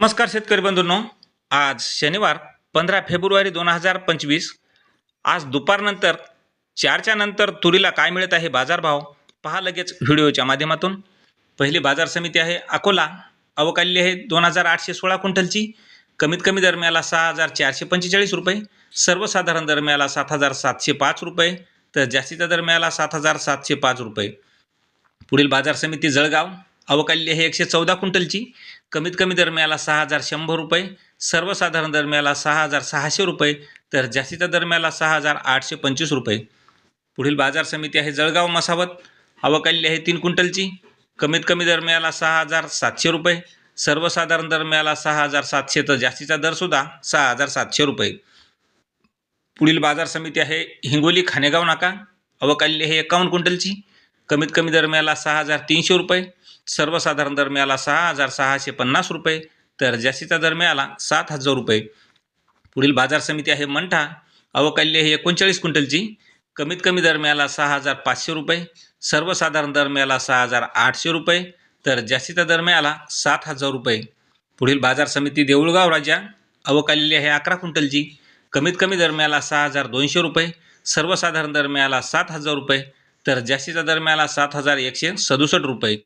नमस्कार शेतकरी बंधूंनो. आज शनिवार पंधरा फेब्रुवारी दोन हजार पंचवीस. आज दुपारनंतर चारच्या नंतर तुरीला काय मिळत आहे बाजारभाव पहा लगेच व्हिडिओच्या माध्यमातून. पहिली बाजार समिती आहे अकोला. अवकाली आहे दोन हजार आठशे सोळा क्विंटलची. कमीत कमी दरम्याला सहा हजार चारशे पंचेचाळीस रुपये. सर्वसाधारण दरम्याला सात हजार सातशे पाच रुपये. तर जास्तीचा दरम्याला सात हजार सातशे पाच रुपये. पुढील बाजार समिती जळगाव. अवकाल्य हे एकशे चौदा क्विंटलची. कमीत कमी दरम्याला सहा हजार शंभर रुपये. सर्वसाधारण दरम्याला सहा हजार सहाशे रुपये. तर जास्तीच्या दरम्याला सहा हजार आठशे पंचवीस रुपये. पुढील बाजार समिती आहे जळगाव मसावत. अवकाल्य आहे तीन क्विंटलची. कमीत कमी दरम्याला सहा हजार सातशे रुपये. सर्वसाधारण दरम्याला सहा हजार सातशे. तर जास्तीचा दरसुद्धा सहा हजार सातशे रुपये. पुढील बाजार समिती आहे हिंगोली खानेगाव नाका. अवकाल्य हे एकावन्न क्विंटलची. कमीत कमी दरम्याला सहा हजार तीनशे रुपये. सर्वसाधारण दर मिळाला सहा हजार सहाशे पन्नास रुपये तर जास्तीचा दर मिळाला सात हजार रुपये. पुढील बाजार समिती आहे मंठा. अवकाल्य हे एकोणचाळीस क्विंटलची. कमीत कमी दर मिळाला सहा हजार पाचशे रुपये. सर्वसाधारण दर मिळाला सहा हजार आठशे रुपये तर जास्तीचा दर मिळाला सात हजार रुपये. पुढील बाजार समिती देऊळगाव राजा. अवकालेली आहे अकरा क्विंटलची. कमीत कमी दर मिळाला सहा हजार दोनशे रुपये. सर्वसाधारण दर मिळाला सात हजार रुपये तर जास्तीचा दर मिळाला सात हजार एकशे सदुसष्ट रुपये.